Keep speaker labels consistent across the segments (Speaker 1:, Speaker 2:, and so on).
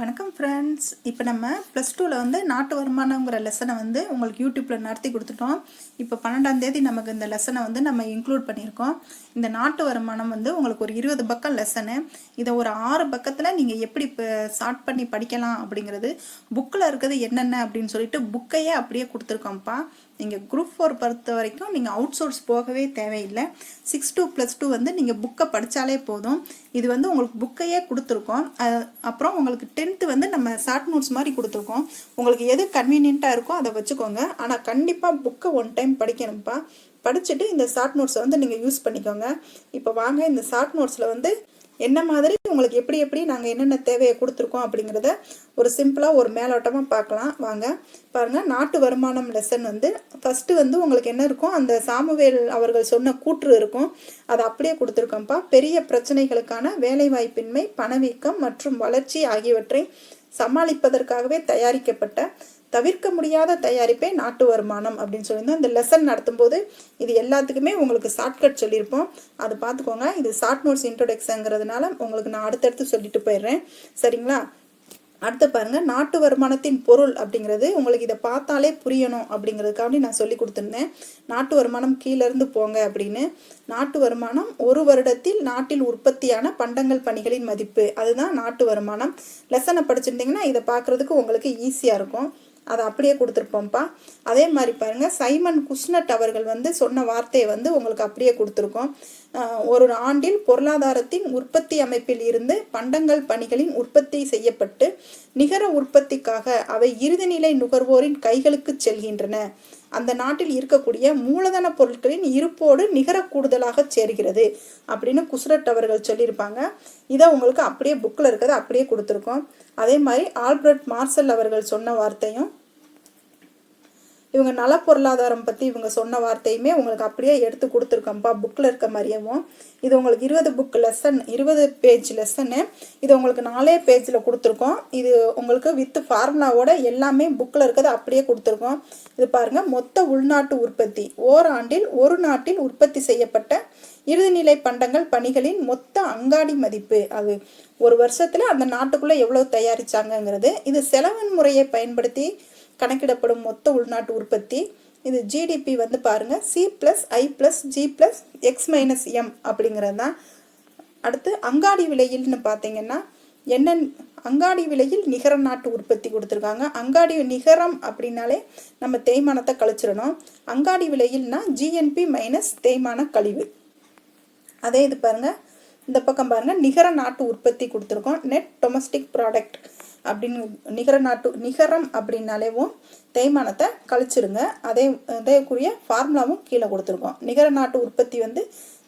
Speaker 1: வணக்கம் ஃப்ரெண்ட்ஸ் இப்போ நம்ம ப்ளஸ் டூவில் வந்து நாட்டு வருமானங்கிற லெசனை வந்து உங்களுக்கு யூடியூப்பில் நடத்தி கொடுத்துட்டோம். இப்போ பன்னெண்டாம் தேதி நமக்கு இந்த லெசனை வந்து நம்ம இன்க்ளூட் பண்ணியிருக்கோம். இந்த நாட்டு வருமானம் வந்து உங்களுக்கு ஒரு இருபது பக்கம் லெசனு இதை ஒரு ஆறு பக்கத்தில் நீங்கள் எப்படி இப்போ ஸ்டார்ட் பண்ணி படிக்கலாம் அப்படிங்கிறது புக்கில் இருக்கிறது என்னென்ன அப்படின்னு சொல்லிட்டு புக்கையே அப்படியே கொடுத்துருக்கோம்ப்பா. நீங்கள் குரூப் ஃபோர் பொறுத்த வரைக்கும் நீங்கள் அவுட் சோர்ஸ் போகவே தேவையில்லை. சிக்ஸ் டூ ப்ளஸ் டூ வந்து நீங்கள் புக்கை படித்தாலே போதும். இது வந்து உங்களுக்கு புக்கையே கொடுத்துருக்கோம். அப்புறம் உங்களுக்கு டென்த்து வந்து நம்ம ஷார்ட் நோட்ஸ் மாதிரி கொடுத்துருக்கோம். உங்களுக்கு எது கன்வீனியண்ட்டாக இருக்கோ அதை வச்சுக்கோங்க. ஆனால் கண்டிப்பாக புக்கை ஒன் டைம் படிக்கணும்ப்பா. படிச்சுட்டு இந்த ஷார்ட் நோட்ஸை வந்து நீங்கள் யூஸ் பண்ணிக்கோங்க. இப்போ வாங்க இந்த ஷார்ட் நோட்ஸில் வந்து என்ன மாதிரி உங்களுக்கு எப்படி எப்படி நாங்கள் என்னென்ன தேவையை கொடுத்துருக்கோம் அப்படிங்கிறத ஒரு சிம்பிளாக ஒரு மேலோட்டமாக பார்க்கலாம். வாங்க. பாருங்கள் நாட்டு வருமானம் லெசன் வந்து ஃபஸ்ட்டு வந்து உங்களுக்கு என்ன இருக்கும் அந்த சாமுவேல் அவர்கள் சொன்ன கூற்று இருக்கும். அதை அப்படியே கொடுத்துருக்கோம்ப்பா. பெரிய பிரச்சனைகளுக்கான வேலைவாய்ப்பின்மை பணவீக்கம் மற்றும் வளர்ச்சி ஆகியவற்றை சமாளிப்பதற்காகவே தயாரிக்கப்பட்ட தவிர்க்க முடியாத தயாரிப்பே நாட்டு வருமானம் அப்படின்னு சொல்லியிருந்தோம். இந்த லெசன் நடத்தும்போது இது எல்லாத்துக்குமே உங்களுக்கு ஷார்ட்கட் சொல்லியிருப்போம். அது பார்த்துக்கோங்க. இது ஷார்ட் நோட்ஸ் இன்ட்ரோடக்ஷங்கிறதுனால உங்களுக்கு நான் அடுத்தடுத்து சொல்லிட்டு போயிடுறேன். சரிங்களா? அடுத்து பாருங்க நாட்டு வருமானத்தின் பொருள் அப்படிங்கிறது உங்களுக்கு இதை பார்த்தாலே புரியணும் அப்படிங்கிறதுக்காண்டி நான் சொல்லி கொடுத்துருந்தேன். நாட்டு வருமானம் கீழேருந்து போங்க அப்படின்னு. நாட்டு வருமானம் ஒரு வருடத்தில் நாட்டில் உற்பத்தியான பண்டங்கள் பணிகளின் மதிப்பு. அதுதான் நாட்டு வருமானம். லெசனை படிச்சிருந்தீங்கன்னா இதை பார்க்குறதுக்கு உங்களுக்கு ஈஸியாக இருக்கும். அதை அப்படியே கொடுத்துருப்போம்ப்பா. அதே மாதிரி பாருங்கள் சைமன் குஷ்னட் அவர்கள் வந்து சொன்ன வார்த்தையை வந்து உங்களுக்கு அப்படியே கொடுத்துருக்கோம். ஒரு ஆண்டில் பொருளாதாரத்தின் உற்பத்தி அமைப்பில் இருந்து பண்டங்கள் பணிகளின் உற்பத்தி செய்யப்பட்டு நிகர உற்பத்திக்காக அவை இறுதிநிலை நுகர்வோரின் கைகளுக்கு செல்கின்றன. அந்த நாட்டில் இருக்கக்கூடிய மூலதன பொருட்களின் இருப்போடு நிகர கூடுதலாக சேர்கிறது அப்படின்னு குஸ்ரட் அவர்கள் சொல்லியிருப்பாங்க. இதை உங்களுக்கு அப்படியே புக்கில் இருக்கிறத அப்படியே கொடுத்துருக்கோம். அதே மாதிரி ஆல்பர்ட் மார்சல் அவர்கள் சொன்ன வார்த்தையும் இவங்க நல பொருளாதாரம் பற்றி இவங்க சொன்ன வார்த்தையுமே உங்களுக்கு அப்படியே எடுத்து கொடுத்துருக்கோம்ப்பா புக்கில் இருக்க மாதிரியவும் இது உங்களுக்கு இருபது புக் லெசன் இருபது பேஜ் லெசனு இது உங்களுக்கு நாலே பேஜில் கொடுத்துருக்கோம். இது உங்களுக்கு வித் ஃபார்முலாவோட எல்லாமே புக்கில் இருக்கிறது அப்படியே கொடுத்துருக்கோம். இது பாருங்கள் மொத்த உள்நாட்டு உற்பத்தி. ஓராண்டில் ஒரு நாட்டில் உற்பத்தி செய்யப்பட்ட இறுதிநிலை பண்டங்கள் பணிகளின் மொத்த அங்காடி மதிப்பு. அது ஒரு வருஷத்தில் அந்த நாட்டுக்குள்ளே எவ்வளோ தயாரிச்சாங்கங்கிறது. இது செலவின் முறையை பயன்படுத்தி கணக்கிடப்படும் மொத்த உள்நாட்டு உற்பத்தி. இது ஜிடிபி வந்து பாருங்க C plus I plus G plus X minus M அப்படிங்கிறது தான். அடுத்து அங்காடி விலையில்னு பார்த்தீங்கன்னா என்ன அங்காடி விலையில் நிகர நாட்டு உற்பத்தி கொடுத்துருக்காங்க. அங்காடி நிகரம் அப்படின்னாலே நம்ம தேய்மானத்தை கழிச்சிடணும். அங்காடி விலையில்னா ஜிஎன்பி மைனஸ் தேய்மான கழிவு. அதே இது பாருங்கள் இந்த பக்கம் பாருங்கள் நிகர நாட்டு உற்பத்தி கொடுத்துருக்கோம். நெட் டொமஸ்டிக் ப்ராடக்ட் அப்படின்னு நிகர நாட்டு நிகரம் அப்படின்னாலேவும் தேய்மானத்தை கழிச்சிருங்க. அதே அதேக்குரிய ஃபார்முலாவும் கீழே கொடுத்துருக்கோம். நிகர நாட்டு உற்பத்தி வந்து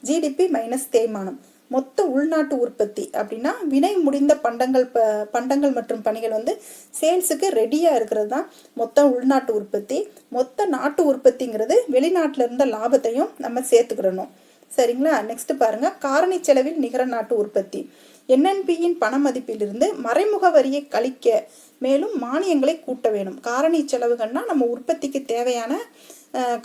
Speaker 1: ஜிடிபி மைனஸ் தேய்மானம். மொத்த உள்நாட்டு உற்பத்தி அப்படின்னா வினை முடிந்த பண்டங்கள் ப பண்டங்கள் மற்றும் பணிகள் வந்து சேல்ஸுக்கு ரெடியாக இருக்கிறது தான் மொத்த உள்நாட்டு உற்பத்தி. மொத்த நாட்டு உற்பத்திங்கிறது வெளிநாட்டில் இருந்த லாபத்தையும் நம்ம சேர்த்துக்கிடணும். சரிங்களா? நெக்ஸ்ட் பாருங்க. காரணி செலவில் நிகர நாட்டு உற்பத்தி. என்என்பியின் பண மதிப்பிலிருந்து மறைமுக வரியை கழிக்க மேலும் மானியங்களை கூட்ட வேணும். காரணி செலவுகள்னா நம்ம உற்பத்திக்கு தேவையான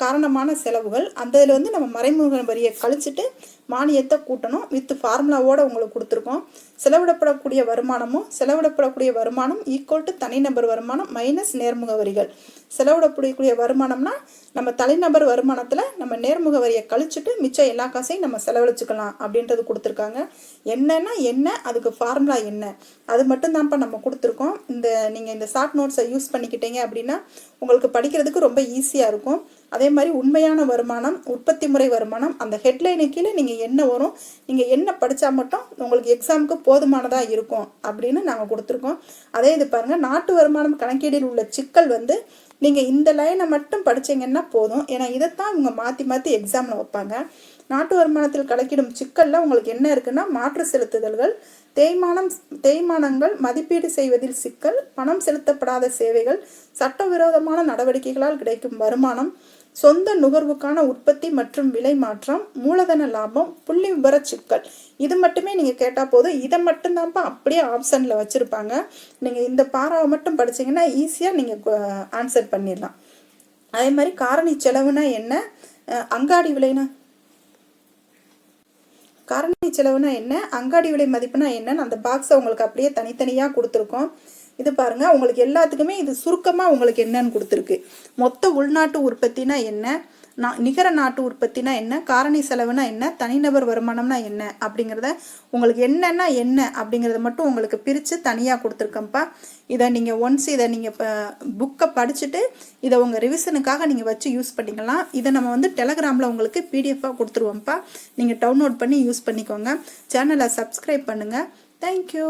Speaker 1: காரணமான செலவுகள். அந்த இதில் வந்து நம்ம மறைமுக வரியை கழிச்சிட்டு மானியத்தை கூட்டணும். வித் ஃபார்முலாவோடு உங்களுக்கு கொடுத்துருக்கோம். செலவிடப்படக்கூடிய வருமானமும் செலவிடப்படக்கூடிய வருமானம் ஈக்குவல் டு தனிநபர் வருமானம் மைனஸ் நேர்முக வரிகள். செலவிடப்படக்கூடிய வருமானம்னா நம்ம தனிநபர் வருமானத்தில் நம்ம நேர்முக வரியை கழிச்சிட்டு மிச்சம் எல்லா காசையும் நம்ம செலவழிச்சுக்கலாம் அப்படின்றது கொடுத்துருக்காங்க. என்னன்னா என்ன? அதுக்கு ஃபார்முலா என்ன? அது மட்டும்தான்ப்பா நம்ம கொடுத்துருக்கோம். இந்த நீங்கள் இந்த ஷார்ட் நோட்ஸை யூஸ் பண்ணிக்கிட்டீங்க அப்படின்னா உங்களுக்கு படிக்கிறதுக்கு ரொம்ப ஈஸியாக இருக்கும். அதே மாதிரி உண்மையான வருமானம் உற்பத்தி முறை வருமானம் அந்த ஹெட்லைனு கீழே நீங்கள் என்ன வரும் நீங்கள் என்ன படித்தா மட்டும் உங்களுக்கு எக்ஸாமுக்கு போதுமானதாக இருக்கும் அப்படின்னு நாங்கள் கொடுத்துருக்கோம். அதே இது பாருங்கள் நாட்டு வருமானம் கணக்கீடில் உள்ள சிக்கல் வந்து நீங்கள் இந்த லைனை மட்டும் படிச்சீங்கன்னா போதும். ஏன்னா இதைத்தான் இவங்க மாற்றி மாற்றி எக்ஸாமில் வைப்பாங்க. நாட்டு வருமானத்தில் கணக்கிடும் சிக்கலில் உங்களுக்கு என்ன இருக்குன்னா மாற்று செலுத்துதல்கள் தேய்மானம் தேய்மானங்கள் மதிப்பீடு செய்வதில் சிக்கல் பணம் செலுத்தப்படாத சேவைகள் சட்டவிரோதமான நடவடிக்கைகளால் கிடைக்கும் வருமானம் சொந்த நுகர்வுக்கான உற்பத்தி மற்றும் விலை மாற்றம் மூலதன லாபம் புள்ளி விவர சிக்கல். இது மட்டுமே நீங்கள் கேட்டால் போதும். இதை மட்டும்தான்ப்பா அப்படியே ஆப்ஷனில் வச்சுருப்பாங்க. நீங்கள் இந்த பாராவை மட்டும் படிச்சீங்கன்னா ஈஸியாக நீங்கள் ஆன்சர் பண்ணிடலாம். அதே மாதிரி காரணி செலவுனா என்ன? அங்காடி விலைனா? காரணி செலவுனா என்ன? அங்காடி விலை மதிப்புனா என்னன்னு அந்த பாக்ஸை உங்களுக்கு அப்படியே தனித்தனியாக கொடுத்துருக்கோம். இது பாருங்க உங்களுக்கு எல்லாத்துக்குமே இது சுருக்கமாக உங்களுக்கு என்னன்னு கொடுத்துருக்கு. மொத்த உள்நாட்டு உற்பத்தினா என்ன? நான் நிகர நாட்டு உற்பத்தினா என்ன? காரணி செலவுனா என்ன? தனிநபர் வருமானம்னா என்ன? அப்படிங்கிறத உங்களுக்கு என்னன்னா என்ன அப்படிங்கிறத மட்டும் உங்களுக்கு பிரித்து தனியாக கொடுத்துருக்கேன்ப்பா. இதை நீங்கள் ஒன்ஸ் இதை நீங்கள் இப்போ புக்கை படிச்சுட்டு இதை உங்கள் ரிவிஷனுக்காக நீங்கள் வச்சு யூஸ் பண்ணிக்கலாம். இதை நம்ம வந்து டெலகிராமில் உங்களுக்கு பிடிஎஃபாக கொடுத்துருவோம்ப்பா. நீங்கள் டவுன்லோட் பண்ணி யூஸ் பண்ணிக்கோங்க. சேனலை சப்ஸ்கிரைப் பண்ணுங்கள் தேங்க்யூ